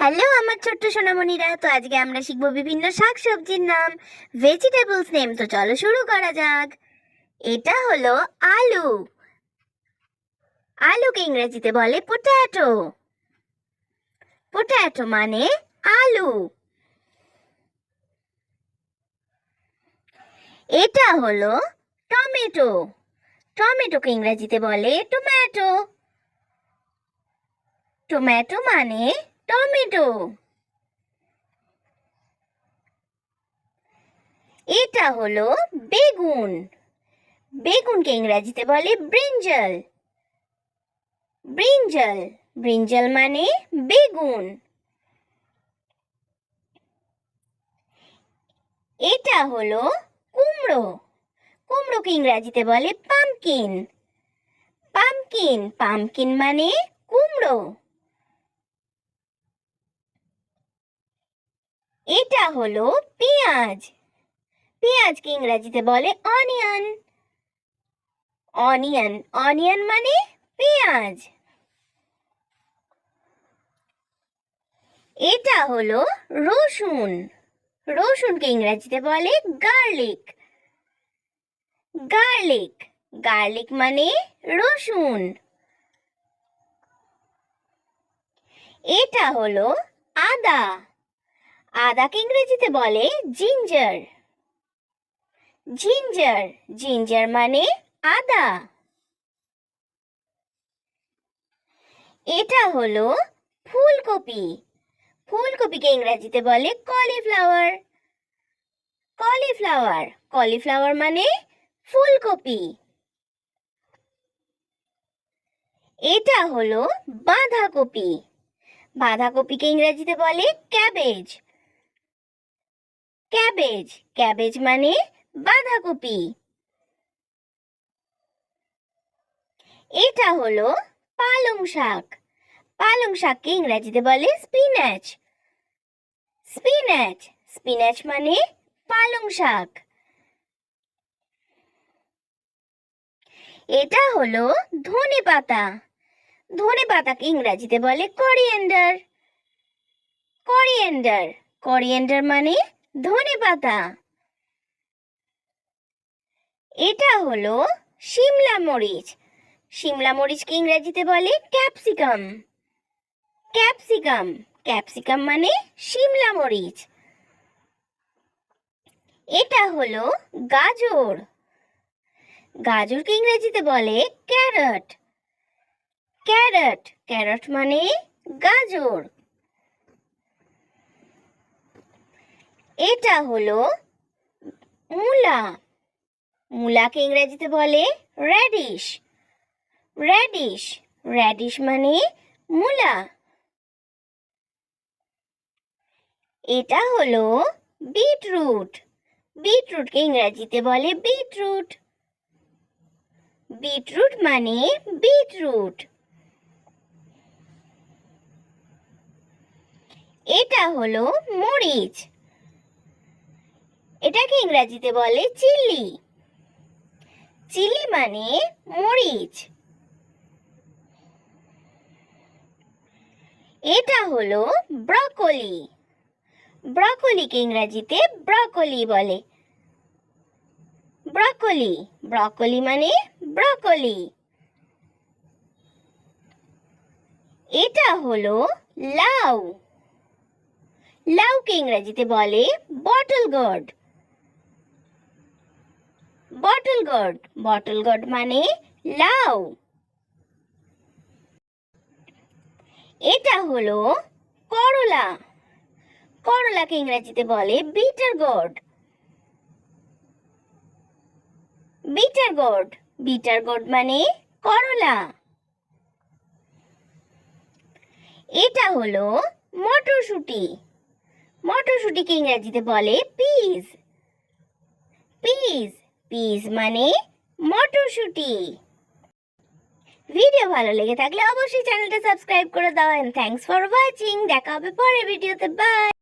Hello, আমার ছোট্ট সোনামণিরা। তো আজকে আমরা শিখব বিভিন্ন শাক সবজির নাম। ভেজিটেবলস নেম তো চলো শুরু করা যাক। এটা হলো আলু। আলুকে ইংরেজিতে বলে পোট্যাটো পোট্যাটো মানে আলু। এটা হলো টমেটো। টমেটোকে ইংরেজিতে বলে টমেটো টমেটো মানে টমেটো। এটা হলো বেগুন। বেগুনকে ইংরেজিতে বলে ব্রিঞ্জল। ব্রিঞ্জল ব্রিঞ্জল মানে বেগুন। এটা হলো কুমড়ো। কুমড়োকে ইংরেজিতে বলে পামকিন। পামকিন পামকিন মানে কুমড়ো। এটা হলো পেঁয়াজ। পেঁয়াজকে ইংরেজিতে বলে অনিয়ন। অনিয়ন অনিয়ন মানে পেঁয়াজ। এটা হলো রসুন। রসুনকে ইংরেজিতে বলে গার্লিক। গার্লিক গার্লিক মানে রসুন। এটা হলো আদা। আদাকে ইংরেজিতে বলে জিঞ্জার জিঞ্জার জিঞ্জার মানে আদা। এটা হলো ফুলকপি। ফুলকপিকে ইংরেজিতে বলে কলিফ্লাওয়ার কলিফ্লাওয়ার কলিফ্লাওয়ার মানে ফুলকপি। এটা হলো বাঁধাকপি। বাঁধাকপিকে ইংরেজিতে বলে ক্যাবেজ ক্যাবেজ। ক্যাবেজ মানে বাঁধাকপি। এটা হলো পালং শাক। পালং শাককে ইংরেজিতে বলে স্পিনাচ। স্পিনাচ স্পিনাচ মানে পালং শাক। এটা হলো ধনে পাতা। ধনে পাতাকে ইংরেজিতে বলে করিয়েন্ডার। করিয়েন্ডার করিয়েন্ডার মানে ধনে পাতা। এটা হলো শিমলা মরিচ। শিমলা মরিচকে ইংরেজিতে বলে ক্যাপসিকাম। ক্যাপসিকাম ক্যাপসিকাম মানে শিমলা মরিচ। এটা হলো গাজর। গাজরকে ইংরেজিতে বলে ক্যারট। ক্যারট ক্যারট মানে গাজর। এটা হলো মূলা। মূলাকে ইংরেজিতে বলে র্যাডিশ র্যাডিশ র্যাডিশ মানে মূলা। এটা হলো বিটরুট বিটরুটকে ইংরেজিতে বলে বিটরুট বিটরুট মানে বিটরুট এটা হলো মরিচ। এটাকে ইংরেজিতে বলে চিলি। চিলি মানে মরিচ। এটা হলো ব্রকলি। ব্রকলিকে ইংরেজিতে ব্রকলি বলে। ব্রকলি ব্রকলি মানে ব্রকলি। এটা হলো লাউ। লাউকে ইংরেজিতে বলে bottle gourd bottle gourd bottle gourd মানে লাউ। এটা হলো করলা। করলাকে ইংরেজিতে বলে bitter gourd bitter gourd bitter gourd মানে করলা। এটা হলো মটরশুঁটি। মটরশুঁটিকে ইংরেজিতে বলে পিস পিস পিস মানে মটরশুটি। ভিডিও ভালো লেগে থাকলে অবশ্যই চ্যানেলটা সাবস্ক্রাইব করে দাও এন্ড থ্যাংকস ফর ওয়াচিং দেখা হবে পরের ভিডিওতে বাই